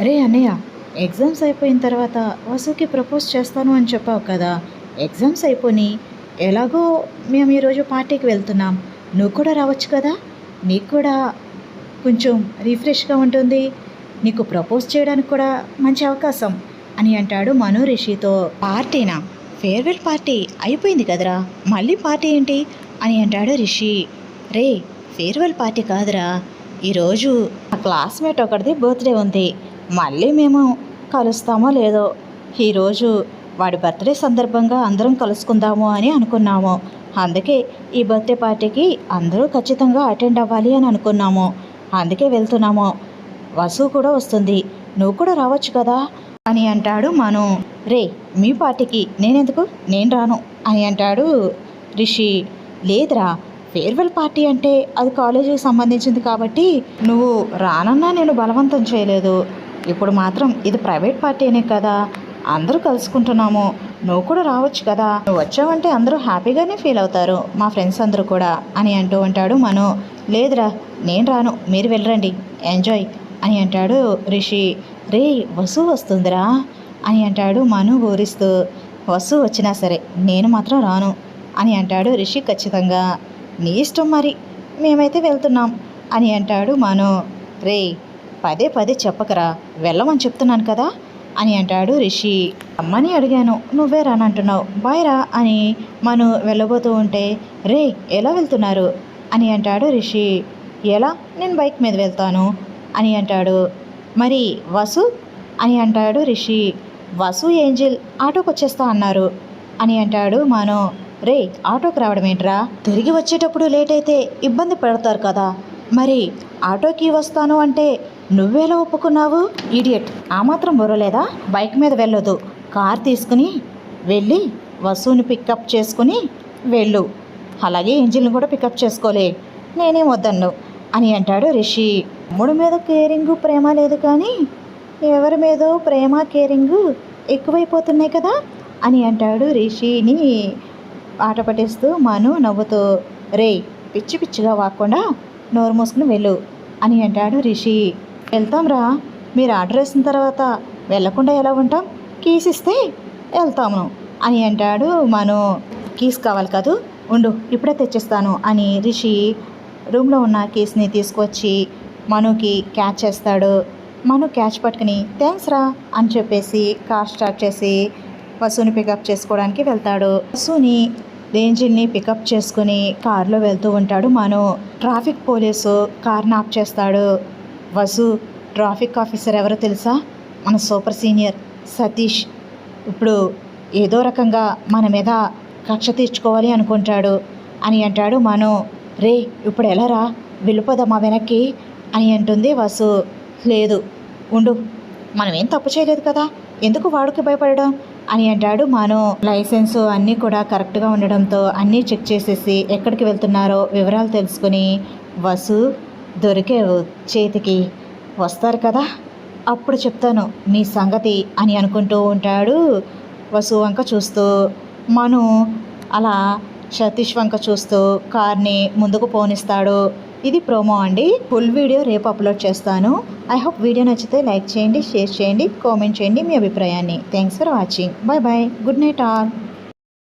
అరే అన్నయ్య ఎగ్జామ్స్ అయిపోయిన తర్వాత వసుకి ప్రపోజ్ చేస్తాను అని చెప్పావు కదా. ఎగ్జామ్స్ అయిపోయి ఎలాగో మేము ఈరోజు పార్టీకి వెళ్తున్నాం. నువ్వు కూడా రావచ్చు కదా? నీకు కూడా కొంచెం రిఫ్రెష్గా ఉంటుంది. నీకు ప్రపోజ్ చేయడానికి కూడా మంచి అవకాశం అని అంటాడు మను రిషితో. పార్టీనా? ఫేర్వెల్ పార్టీ అయిపోయింది కదరా? మళ్ళీ పార్టీ ఏంటి? అని అంటాడు రిషి. రే ఫేర్వెల్ పార్టీ కాదురా. ఈరోజు నా క్లాస్మేట్ ఒకటిది బర్త్డే ఉంది. మళ్ళీ మేము కలుస్తామో లేదో ఈరోజు వాడి బర్త్డే సందర్భంగా అందరం కలుసుకుందాము అని అనుకున్నాము. అందుకే ఈ బర్త్డే పార్టీకి అందరూ ఖచ్చితంగా అటెండ్ అవ్వాలి అని అనుకున్నాము. అందుకే వెళ్తున్నాము. వసు కూడా వస్తుంది. నువ్వు కూడా రావచ్చు కదా? అని అంటాడు మను. రే మీ పార్టీకి నేనెందుకు? నేను రాను అని అంటాడు రిషి. లేదురా ఫేర్వెల్ పార్టీ అంటే అది కాలేజీకి సంబంధించింది కాబట్టి నువ్వు రానన్నా నేను బలవంతం చేయలేదు. ఇప్పుడు మాత్రం ఇది ప్రైవేట్ పార్టీనే కదా. అందరూ కలుసుకుంటున్నాము. నువ్వు కూడా రావచ్చు కదా. నువ్వు వచ్చావంటే అందరూ హ్యాపీగానే ఫీల్ అవుతారు. మా ఫ్రెండ్స్ అందరూ కూడా అని అంటూ ఉంటాడు మను. లేదురా నేను రాను. మీరు వెళ్ళరండి. ఎంజాయ్ అని అంటాడు రిషి. రే వసు వస్తుందిరా అని అంటాడు మను ఊరిస్తూ. వసు వచ్చినా సరే నేను మాత్రం రాను అని అంటాడు రిషి ఖచ్చితంగా. నీ ఇష్టం మరి. మేమైతే వెళ్తున్నాం అని అంటాడు మను. రే పదే పదే చెప్పకరా వెళ్ళమని చెప్తున్నాను కదా అని అంటాడు రిషి. అమ్మని అడిగాను నువ్వే రానంటున్నావు బాయ్ రా అని మను వెళ్ళబోతూ ఉంటే రే ఎలా వెళ్తున్నారు? అని అంటాడు రిషి. ఎలా? నేను బైక్ మీద వెళ్తాను అని అంటాడు. మరి వసు? అని అంటాడు రిషి. వసు ఏంజిల్ ఆటోకి వచ్చేస్తా అన్నారు అని అంటాడు మను. రే ఆటోకి రావడం ఏంట్రా? తిరిగి వచ్చేటప్పుడు లేట్ అయితే ఇబ్బంది పెడతారు కదా. మరి ఆటోకి వస్తాను అంటే నువ్వేలా ఒప్పుకున్నావు? ఈడియట్ ఆ మాత్రం బుర్రలేదా బైక్ మీద వెళ్ళదు కార్ తీసుకుని వెళ్ళి వసూని పికప్ చేసుకుని వెళ్ళు. అలాగే ఇంజిల్ని కూడా పికప్ చేసుకోలే. నేనేం వద్దన్ను? అని అంటాడు రిషి. మూడు మీద కేరింగ్ ప్రేమ లేదు కానీ ఎవరి మీదో ప్రేమ కేరింగ్ ఎక్కువైపోతున్నాయి కదా? అని అంటాడు రిషిని ఆట పట్టిస్తూ మను నవ్వుతూ రే పిచ్చి పిచ్చిగా వాక్కుండా నోరు మూసుకుని వెళ్ళు అని అంటాడు రిషి. వెళ్తాంరా మీరు ఆర్డర్ వేసిన తర్వాత వెళ్ళకుండా ఎలా ఉంటాం? కీస్ ఇస్తే వెళ్తాము అని అంటాడు మను. కీస్ కావాలి కాదు ఉండు ఇప్పుడే తెచ్చిస్తాను అని రిషి రూమ్లో ఉన్న కీస్ని తీసుకొచ్చి మనుకి క్యాచ్ చేస్తాడు. మను క్యాచ్ పట్టుకుని థ్యాంక్స్ రా అని చెప్పేసి కార్ స్టార్ట్ చేసి వసుని పికప్ చేసుకోవడానికి వెళ్తాడు. వసుని రేంజిల్ని పికప్ చేసుకుని కారులో వెళ్తూ ఉంటాడు మను. ట్రాఫిక్ పోలీసు కార్ని ఆఫ్ చేస్తాడు. వసు ట్రాఫిక్ ఆఫీసర్ ఎవరో తెలుసా? మన సూపర్ సీనియర్ సతీష్. ఇప్పుడు ఏదో రకంగా మన మీద కక్ష తీర్చుకోవాలి అనుకుంటాడు అని అంటాడు మను. రే ఇప్పుడు ఎలా రా? వెళ్ళిపోదామా వెనక్కి అని అంటుంది వసు. లేదు ఉండు. మనం ఏం తప్పు చేయలేదు కదా? ఎందుకు వాడుకి భయపడడం? అని అంటాడు మను. లైసెన్సు అన్నీ కూడా కరెక్ట్గా ఉండడంతో అన్నీ చెక్ చేసేసి ఎక్కడికి వెళ్తున్నారో వివరాలు తెలుసుకుని వసు దొరికేవు చేతికి. వస్తారు కదా? అప్పుడు చెప్తాను మీ సంగతి అని అనుకుంటూ ఉంటాడు వసు వంక చూస్తూ. మను అలా సతీష్ వంక చూస్తూ కార్ని ముందుకు పోనిస్తాడు. ఇది ప్రోమో అండి. ఫుల్ వీడియో రేపు అప్లోడ్ చేస్తాను. ఐ హోప్ వీడియో నచ్చితే లైక్ చేయండి షేర్ చేయండి కామెంట్ చేయండి మీ అభిప్రాయాన్ని. Thanks for watching. Bye bye good night all.